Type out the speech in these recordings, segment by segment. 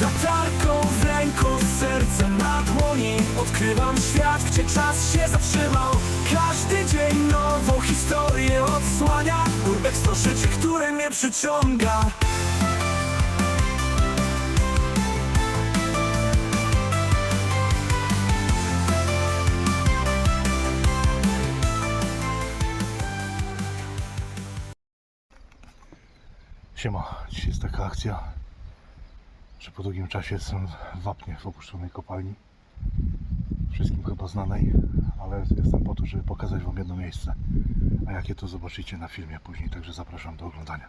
Z latarką w ręku, sercem na dłoni. Odkrywam świat, gdzie czas się zatrzymał. Każdy dzień nową historię odsłania. Urbex to życie, które mnie przyciąga. Siema, dzisiaj jest taka akcja, że po długim czasie jestem w Wapnie, w opuszczonej kopalni. Wszystkim chyba znanej, ale jestem po to, żeby pokazać Wam jedno miejsce. A jakie to zobaczycie na filmie później, także zapraszam do oglądania.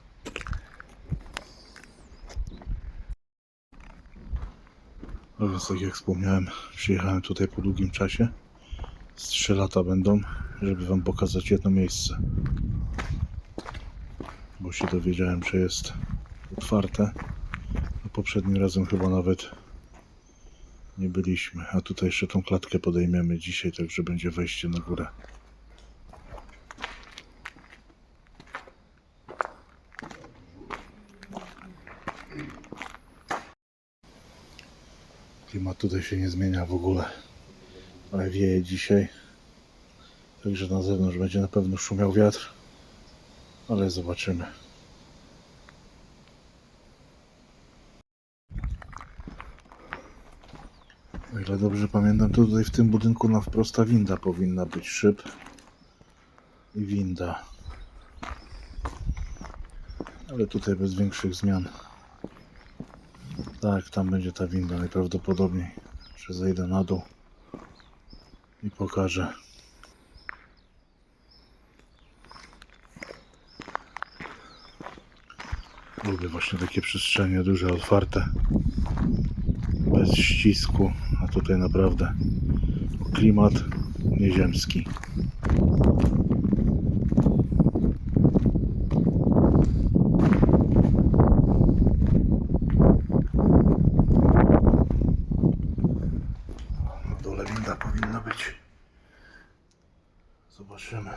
No więc tak jak wspomniałem, przyjechałem tutaj po długim czasie. Z 3 lata będą, żeby Wam pokazać jedno miejsce bo się dowiedziałem, że jest otwarte. Poprzednim razem chyba nawet nie byliśmy. A tutaj jeszcze tą klatkę podejmiemy dzisiaj, także będzie wejście na górę. Klimat tutaj się nie zmienia w ogóle, ale wieje dzisiaj. Także na zewnątrz będzie na pewno szumiał wiatr ale zobaczymy. O ile dobrze pamiętam, to tutaj w tym budynku na wprosta winda powinna być szyb i winda. Ale tutaj bez większych zmian. Tak, tam będzie ta winda najprawdopodobniej. Że zejdę na dół i pokażę. Lubię właśnie takie przestrzenie duże, otwarte. Bez ścisku, a tutaj naprawdę klimat nieziemski. Na dole winda powinna być. Zobaczymy.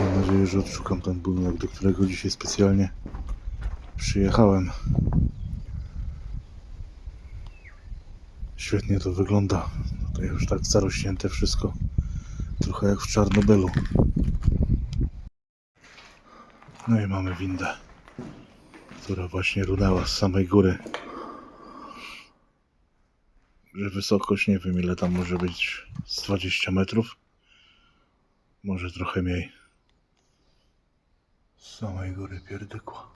Mam nadzieję, że odszukam ten budynek, do którego dzisiaj specjalnie przyjechałem. Świetnie to wygląda. Tutaj już tak zarośnięte wszystko. Trochę jak w Czarnobylu. No i mamy windę, która właśnie runęła z samej góry. Że wysokość nie wiem ile tam może być z 20 metrów. Może trochę mniej. Samej góry pierdykła.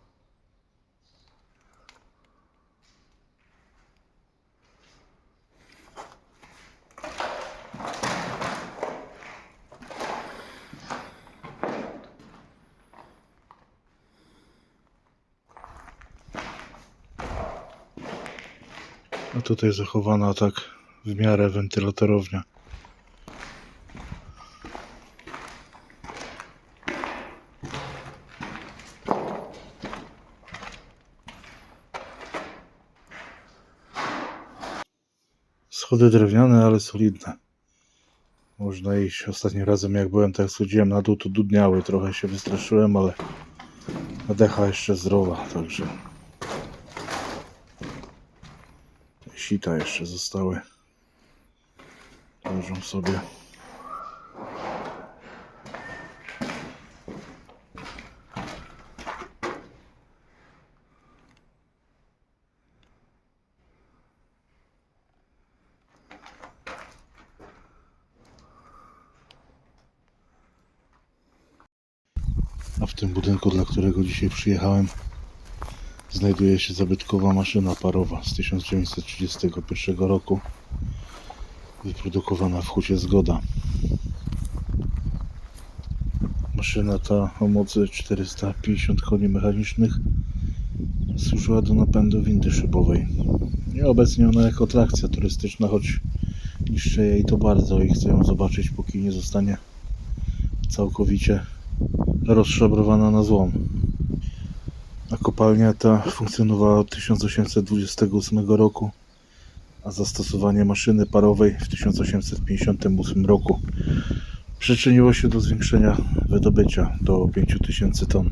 A tutaj zachowana tak w miarę wentylatorownia. Schody drewniane, ale solidne. Można iść. Ostatnim razem jak byłem, tak schodziłem na dół, to dudniały. Trochę się wystraszyłem, ale decha jeszcze zdrowa, także sita jeszcze zostały. Leżą sobie. A w tym budynku, dla którego dzisiaj przyjechałem, znajduje się zabytkowa maszyna parowa z 1931 roku, wyprodukowana w hucie Zgoda. Maszyna ta o mocy 450 koni mechanicznych służyła do napędu windy szybowej. I obecnie ona jako atrakcja turystyczna, choć niszczy jej to bardzo i chcę ją zobaczyć, póki nie zostanie całkowicie rozszabrowana na złom. A kopalnia ta funkcjonowała od 1828 roku, a zastosowanie maszyny parowej w 1858 roku przyczyniło się do zwiększenia wydobycia do 5000 ton.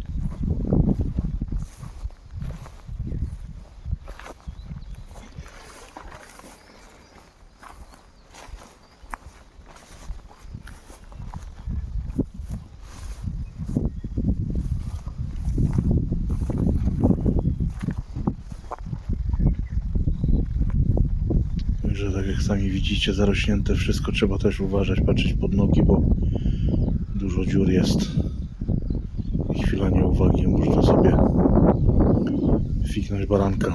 Także tak jak sami widzicie, zarośnięte wszystko trzeba też uważać, patrzeć pod nogi, bo dużo dziur jest. I chwila nieuwagi, można sobie fiknąć baranka.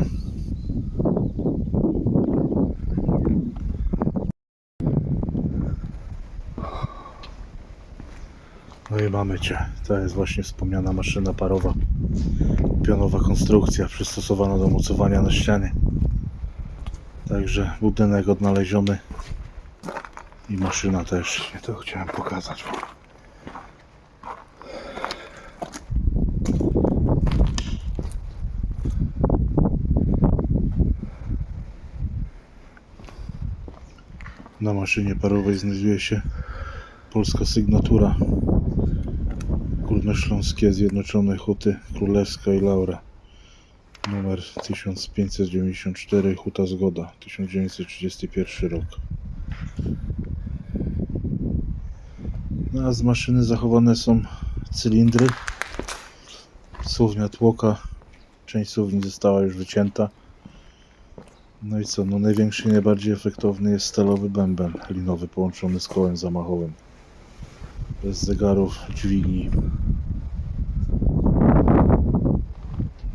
No i mamy Cię. To jest właśnie wspomniana maszyna parowa. Pionowa konstrukcja przystosowana do mocowania na ścianie. Także budynek odnaleziony i maszyna też. I to chciałem pokazać. Na maszynie parowej znajduje się polska sygnatura Górnośląskie Zjednoczone Huty Królewska i Laura numer 1594 Huta Zgoda 1931 rok. No, a z maszyny zachowane są cylindry suwnia tłoka część suwni została już wycięta. No i co, no największy i najbardziej efektowny jest stalowy bęben linowy połączony z kołem zamachowym. Bez zegarów, dźwigni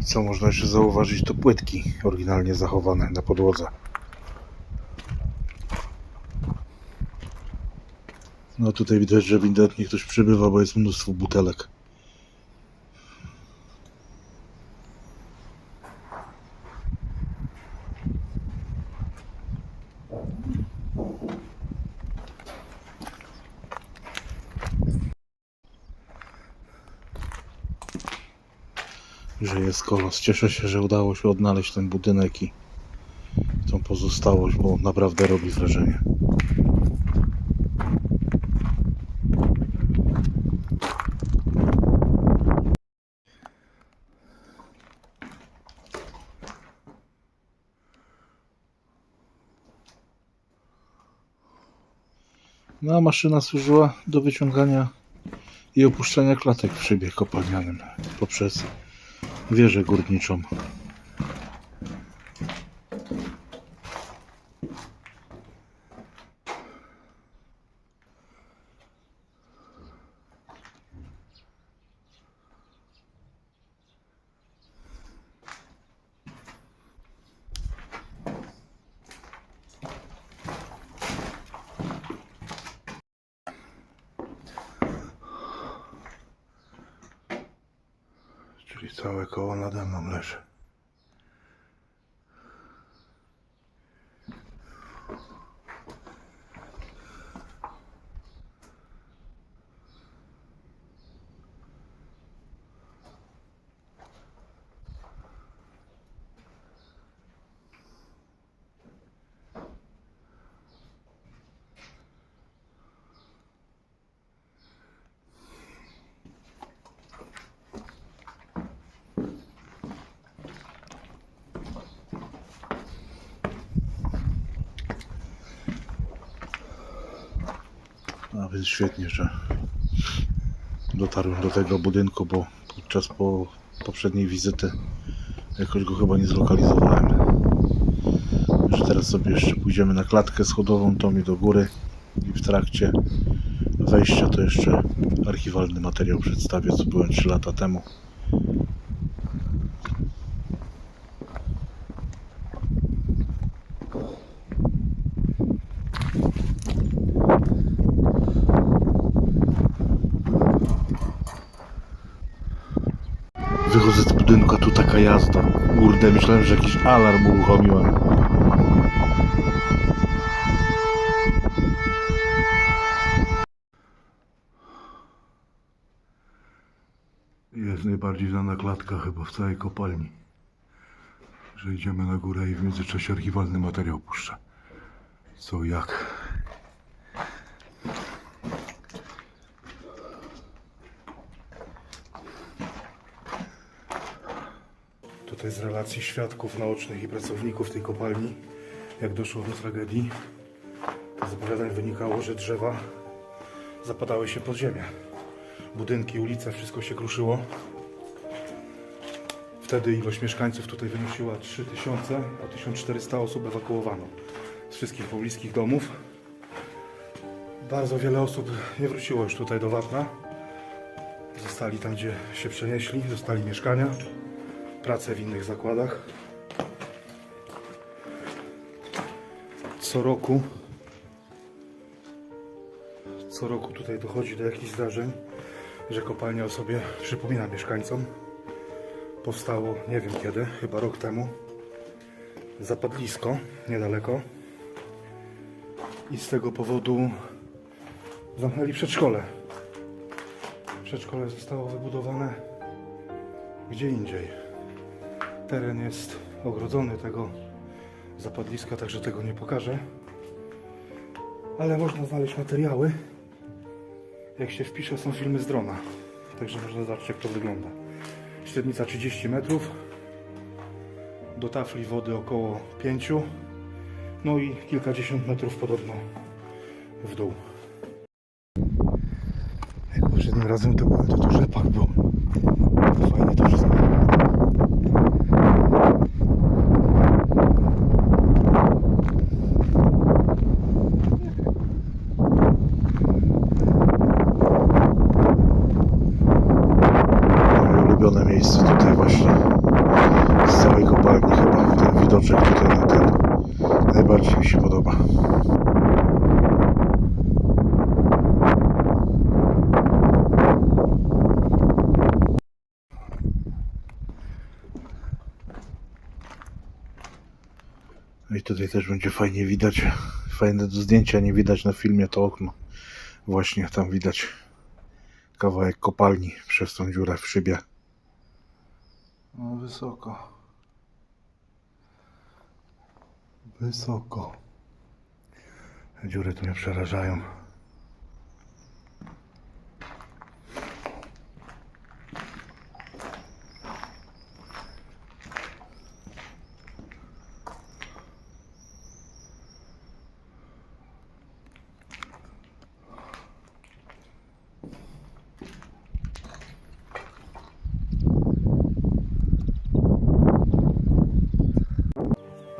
I Co można jeszcze zauważyć, to płytki oryginalnie zachowane na podłodze. No tutaj widać, że ewidentnie ktoś przybywa, bo jest mnóstwo butelek. Że jest kolos. Cieszę się, że udało się odnaleźć ten budynek i tą pozostałość, bo naprawdę robi wrażenie. No a maszyna służyła do wyciągania i opuszczania klatek w szybie kopalnianym poprzez wieżę górniczą. Czyli całe koło nade mną leży. A więc świetnie, że dotarłem do tego budynku, bo podczas po poprzedniej wizyty jakoś go chyba nie zlokalizowałem. Że teraz sobie jeszcze pójdziemy na klatkę schodową, to mi do góry i w trakcie wejścia to jeszcze archiwalny materiał przedstawię, co byłem 3 lata temu. Wychodzę z budynku, a tu taka jazda. Kurde, myślałem, że jakiś alarm uruchomiłem. jest najbardziej znana klatka chyba w całej kopalni. Że idziemy na górę i w międzyczasie archiwalny materiał puszcza. Co i jak. Tutaj z relacji świadków naocznych i pracowników tej kopalni, jak doszło do tragedii, z opowiadań wynikało, że drzewa zapadały się pod ziemię. Budynki, ulice, wszystko się kruszyło. Wtedy ilość mieszkańców tutaj wynosiła 3000, a 1400 osób ewakuowano z wszystkich pobliskich domów. Bardzo wiele osób nie wróciło już tutaj do Wapna. Zostali tam, gdzie się przenieśli, dostali mieszkania, pracę w innych zakładach. Co roku co roku tutaj dochodzi do jakichś zdarzeń, że kopalnia o sobie przypomina mieszkańcom. Powstało nie wiem kiedy, chyba rok temu. Zapadlisko niedaleko. I z tego powodu zamknęli przedszkole. Przedszkole zostało wybudowane gdzie indziej. Teren jest ogrodzony tego zapadliska, także tego nie pokażę. Ale można znaleźć materiały. Jak się wpisze, są filmy z drona. Także można zobaczyć, jak to wygląda. Średnica 30 metrów. Do tafli wody około 5. No i kilkadziesiąt metrów podobno w dół. Jak poprzednim razem to byłem, to tu rzepak był. Fajnie to wszystko. Moje ulubione miejsce tutaj właśnie z całej kopalni chyba. Ten widoczek tutaj na ten najbardziej mi się podoba. No I tutaj też będzie fajnie widać, fajne do zdjęcia, nie widać na filmie to okno. Właśnie tam widać kawałek kopalni przez tą dziurę w szybie. No wysoko. Wysoko. Dziury tu mnie przerażają.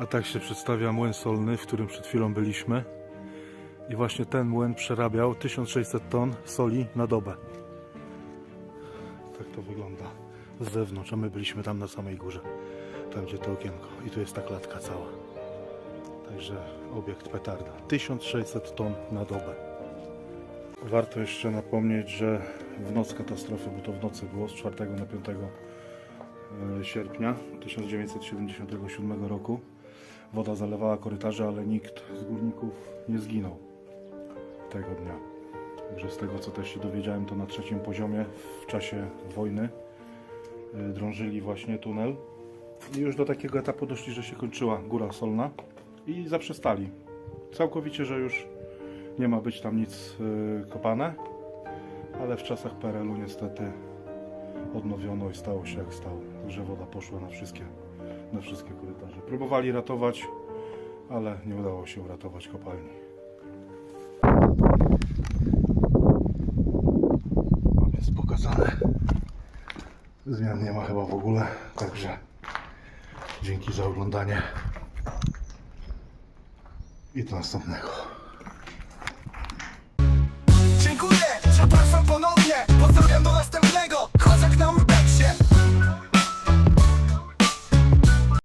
A tak się przedstawia młyn solny, w którym przed chwilą byliśmy. I właśnie ten młyn przerabiał 1600 ton soli na dobę. Tak to wygląda z zewnątrz, a my byliśmy tam na samej górze. Tam gdzie to okienko. I tu jest ta klatka cała. Także obiekt petarda. 1600 ton na dobę. Warto jeszcze napomnieć, że w noc katastrofy, bo to w nocy było z 4 na 5 e, sierpnia 1977 roku. Woda zalewała korytarze, ale nikt z górników nie zginął tego dnia. Także z tego co też się dowiedziałem, to na trzecim poziomie w czasie wojny y, drążyli właśnie tunel i już do takiego etapu doszli, że się kończyła góra solna i zaprzestali. Całkowicie, że już nie ma być tam nic y, kopane, ale w czasach PRL-u niestety odnowiono i stało się jak stało. Także woda poszła na wszystkie, na wszystkie korytarze. Próbowali ratować, ale nie udało się uratować kopalni. Mam jest pokazane. Zmian nie ma chyba w ogóle, także dzięki za oglądanie i do następnego. Dziękuję, zapraszam ponownie, pozdrawiam do następnego, chociaż nam...